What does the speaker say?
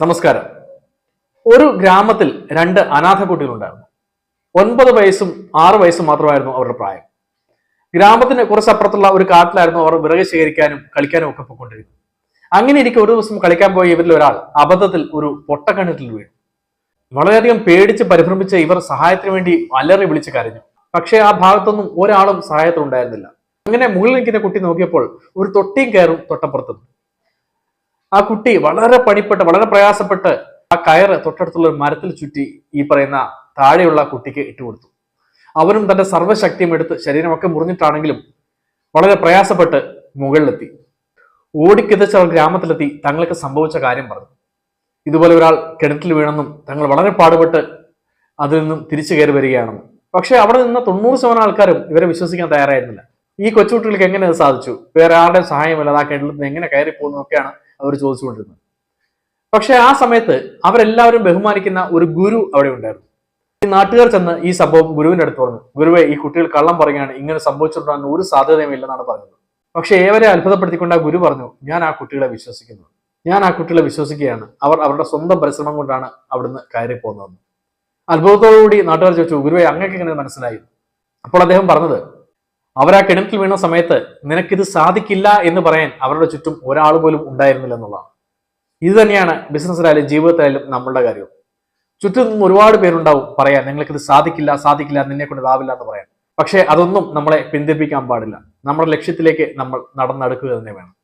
നമസ്കാരം. ഒരു ഗ്രാമത്തിൽ രണ്ട് അനാഥ കുട്ടികളുണ്ടായിരുന്നു. ഒൻപത് വയസ്സും ആറ് വയസ്സും മാത്രമായിരുന്നു അവരുടെ പ്രായം. ഗ്രാമത്തിന് കുറച്ചപ്പുറത്തുള്ള ഒരു കാട്ടിലായിരുന്നു അവർ വിറക് ശേഖരിക്കാനും കളിക്കാനും ഒക്കെ പോയിക്കൊണ്ടിരുന്നത്. അങ്ങനെ ഇരിക്കെ ഒരു ദിവസം കളിക്കാൻ പോയ ഇവരിൽ ഒരാൾ അബദ്ധത്തിൽ ഒരു പൊട്ടക്കിണറ്റിൽ വീണു. വളരെയധികം പേടിച്ച് പരിഭ്രമിച്ച ഇവർ സഹായത്തിന് വേണ്ടി അലറി വിളിച്ച് കരഞ്ഞു. പക്ഷേ ആ ഭാഗത്തൊന്നും ഒരാളും സഹായത്തിനുണ്ടായിരുന്നില്ല അങ്ങനെ മുകളിൽ നിൽക്കുന്ന കുട്ടി നോക്കിയപ്പോൾ ഒരു തൊട്ടിയും കയറും തൊട്ടപ്പുറത്തും ആ കുട്ടി വളരെ പണിപ്പെട്ട് വളരെ പ്രയാസപ്പെട്ട് ആ കയറ് തൊട്ടടുത്തുള്ള ഒരു മരത്തിൽ ചുറ്റി ഈ പറയുന്ന താഴെയുള്ള കുട്ടിക്ക് ഇട്ടുകൊടുത്തു അവനും തന്റെ സർവശക്തിയും എടുത്ത് ശരീരമൊക്കെ മുറിഞ്ഞിട്ടാണെങ്കിലും വളരെ പ്രയാസപ്പെട്ട് മുകളിലെത്തി. ഓടിക്കിതച്ച് അവർ ഗ്രാമത്തിലെത്തി തങ്ങൾക്ക് സംഭവിച്ച കാര്യം പറഞ്ഞു. ഇതുപോലെ ഒരാൾ കിണറ്റിൽ വീണെന്നും തങ്ങൾ വളരെ പാടുപെട്ട് അതിൽ നിന്നും തിരിച്ചു കയറി വരികയാണെന്നും പക്ഷെ അവിടെ നിന്ന് തൊണ്ണൂറ് ശതമാനം ആൾക്കാരും ഇവരെ വിശ്വസിക്കാൻ തയ്യാറായിരുന്നില്ല. ഈ കൊച്ചുകുട്ടികൾക്ക് എങ്ങനെ അത് സാധിച്ചു? വേറെ ആരുടെയും സഹായമില്ലാതെ ആ കിണറ്റിൽ നിന്ന് എങ്ങനെ കയറി പോകുന്നതൊക്കെയാണ് അവർ ചോദിച്ചുകൊണ്ടിരുന്നത്. പക്ഷെ ആ സമയത്ത് അവരെല്ലാവരും ബഹുമാനിക്കുന്ന ഒരു ഗുരു അവിടെ ഉണ്ടായിരുന്നു. ഈ നാട്ടുകാർ ചെന്ന് ഈ സംഭവം ഗുരുവിന്റെ അടുത്ത് പറഞ്ഞു. ഗുരുവെ ഈ കുട്ടികൾ കള്ളം പറയുകയാണ് ഇങ്ങനെ സംഭവിച്ചിട്ടുണ്ടെന്ന് ഒരു സാധ്യതയും ഇല്ലെന്നാണ് പറഞ്ഞത്. പക്ഷെ ഏവരെ അത്ഭുതപ്പെടുത്തിക്കൊണ്ട് ആ ഗുരു പറഞ്ഞു ഞാൻ ആ കുട്ടികളെ വിശ്വസിക്കുന്നു. ഞാൻ ആ കുട്ടികളെ വിശ്വസിക്കുകയാണ്. അവർ അവരുടെ സ്വന്തം പരിശ്രമം കൊണ്ടാണ് അവിടുന്ന് കയറി പോകുന്നതെന്ന് അത്ഭുതത്തോടുകൂടി നാട്ടുകാർ ചോദിച്ചു ഗുരുവെ അങ്ങക്ക് എങ്ങനെ മനസ്സിലായി? അപ്പോൾ അദ്ദേഹം പറഞ്ഞത് അവർ ആ കിണറ്റിൽ വീണ സമയത്ത് നിനക്കിത് സാധിക്കില്ല എന്ന് പറയാൻ അവരുടെ ചുറ്റും ഒരാൾ പോലും ഉണ്ടായിരുന്നില്ല എന്നുള്ളതാണ്. ഇത് തന്നെയാണ് ബിസിനസ്സിലായാലും ജീവിതത്തിലായാലും നമ്മളുടെ കാര്യം. ചുറ്റും നിന്നും ഒരുപാട് പേരുണ്ടാവും പറയാൻ നിങ്ങൾക്കിത് സാധിക്കില്ല സാധിക്കില്ല നിന്നെ കൊണ്ട് ഇതാവില്ല എന്ന് പറയാൻ. പക്ഷേ അതൊന്നും നമ്മളെ പിന്തിരിപ്പിക്കാൻ പാടില്ല. നമ്മുടെ ലക്ഷ്യത്തിലേക്ക് നമ്മൾ നടന്നെടുക്കുക തന്നെ വേണം.